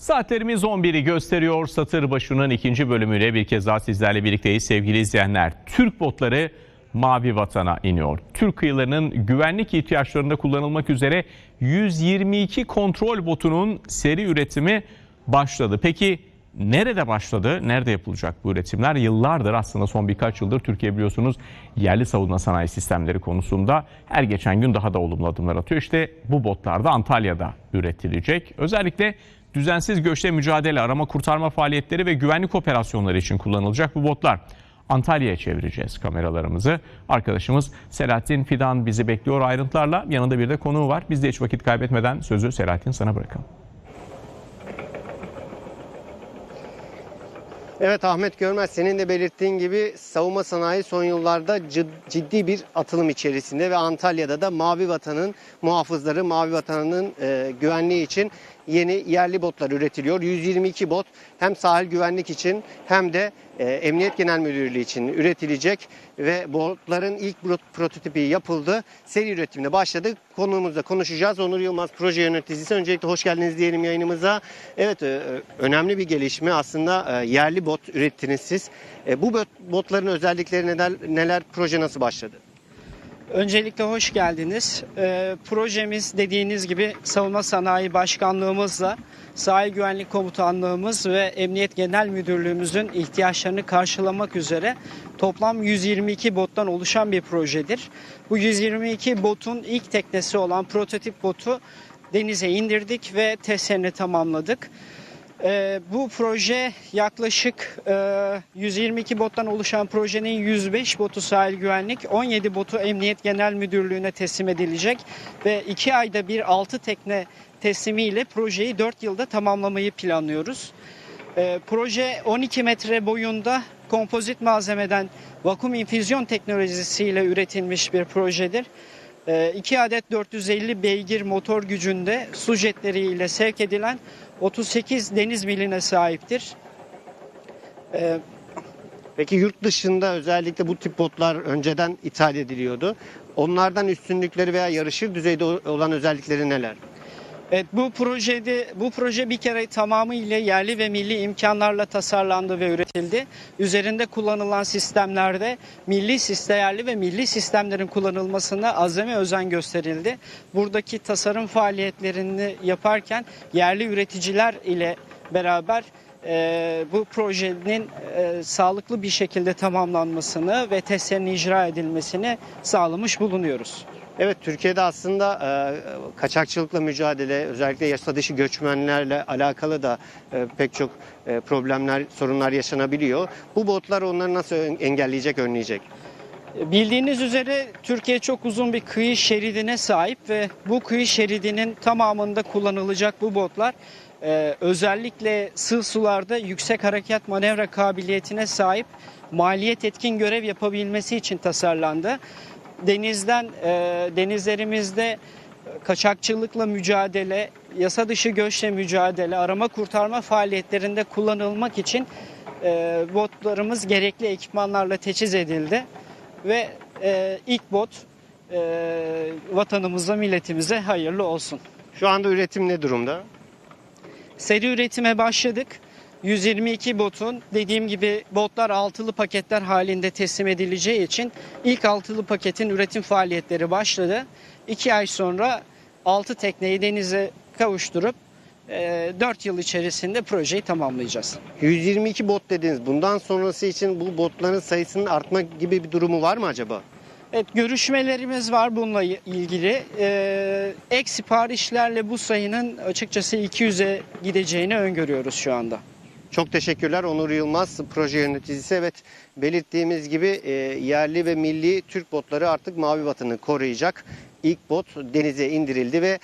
Saatlerimiz 11'i gösteriyor. Satır başının ikinci bölümüyle bir kez daha sizlerle birlikteyiz sevgili izleyenler. Türk botları Mavi Vatan'a iniyor. Türk kıyılarının güvenlik ihtiyaçlarında kullanılmak üzere 122 kontrol botunun seri üretimi başladı. Peki nerede başladı? Nerede yapılacak bu üretimler? Yıllardır aslında son birkaç yıldır Türkiye biliyorsunuz yerli savunma sanayi sistemleri konusunda her geçen gün daha da olumlu adımlar atıyor. İşte bu botlar da Antalya'da üretilecek. Özellikle düzensiz göçle mücadele, arama kurtarma faaliyetleri ve güvenlik operasyonları için kullanılacak bu botlar. Antalya'ya çevireceğiz kameralarımızı. Arkadaşımız Selahattin Fidan bizi bekliyor ayrıntılarla. Yanında bir de konuğu var. Biz de hiç vakit kaybetmeden sözü Selahattin sana bırakalım. Evet Ahmet Görmez senin de belirttiğin gibi savunma sanayi son yıllarda cid- ciddi bir atılım içerisinde ve Antalya'da da Mavi Vatan'ın muhafızları Mavi Vatan'ın e, güvenliği için yeni yerli botlar üretiliyor. 122 bot hem sahil güvenlik için hem de e, Emniyet Genel Müdürlüğü için üretilecek ve botların ilk pro- prototipi yapıldı. Seri üretimine başladı. Konuğumuzla konuşacağız. Onur Yılmaz proje yöneticisi. Öncelikle hoş geldiniz diyelim yayınımıza. Evet e, önemli bir gelişme aslında e, yerli bot ürettiniz siz. E, Bu bot- botların özellikleri neler, neler proje nasıl başladı? Öncelikle hoş geldiniz. Ee, projemiz dediğiniz gibi Savunma Sanayi Başkanlığımızla Sahil Güvenlik Komutanlığımız ve Emniyet Genel Müdürlüğümüzün ihtiyaçlarını karşılamak üzere toplam 122 bottan oluşan bir projedir. Bu 122 botun ilk teknesi olan prototip botu denize indirdik ve testlerini tamamladık. Ee, bu proje yaklaşık e, 122 bottan oluşan projenin 105 botu sahil güvenlik, 17 botu Emniyet Genel Müdürlüğü'ne teslim edilecek ve 2 ayda bir 6 tekne teslimiyle projeyi 4 yılda tamamlamayı planlıyoruz. Ee, proje 12 metre boyunda kompozit malzemeden vakum infüzyon teknolojisiyle üretilmiş bir projedir. 2 adet 450 beygir motor gücünde su jetleriyle sevk edilen 38 deniz miline sahiptir. Ee, Peki yurt dışında özellikle bu tip botlar önceden ithal ediliyordu. Onlardan üstünlükleri veya yarışır düzeyde olan özellikleri neler? Evet bu projede bu proje bir kere tamamıyla yerli ve milli imkanlarla tasarlandı ve üretildi. Üzerinde kullanılan sistemlerde milli sistem yerli ve milli sistemlerin kullanılmasına azami özen gösterildi. Buradaki tasarım faaliyetlerini yaparken yerli üreticiler ile beraber e, bu projenin e, sağlıklı bir şekilde tamamlanmasını ve testlerin icra edilmesini sağlamış bulunuyoruz. Evet Türkiye'de aslında e, kaçakçılıkla mücadele özellikle yasa dışı göçmenlerle alakalı da e, pek çok e, problemler, sorunlar yaşanabiliyor. Bu botlar onları nasıl engelleyecek, önleyecek? Bildiğiniz üzere Türkiye çok uzun bir kıyı şeridine sahip ve bu kıyı şeridinin tamamında kullanılacak bu botlar e, özellikle sığ sularda yüksek hareket manevra kabiliyetine sahip maliyet etkin görev yapabilmesi için tasarlandı. Denizden e, denizlerimizde kaçakçılıkla mücadele, yasa dışı göçle mücadele, arama kurtarma faaliyetlerinde kullanılmak için e, botlarımız gerekli ekipmanlarla teçhiz edildi ve e, ilk bot e, vatanımıza, milletimize hayırlı olsun. Şu anda üretim ne durumda? Seri üretime başladık. 122 botun dediğim gibi botlar altılı paketler halinde teslim edileceği için ilk altılı paketin üretim faaliyetleri başladı. 2 ay sonra 6 tekneyi denize kavuşturup 4 yıl içerisinde projeyi tamamlayacağız. 122 bot dediniz. Bundan sonrası için bu botların sayısının artma gibi bir durumu var mı acaba? Evet görüşmelerimiz var bununla ilgili. Ee, ek siparişlerle bu sayının açıkçası 200'e gideceğini öngörüyoruz şu anda. Çok teşekkürler Onur Yılmaz proje yöneticisi. Evet belirttiğimiz gibi e, yerli ve milli Türk botları artık Mavi Vatan'ı koruyacak. İlk bot denize indirildi ve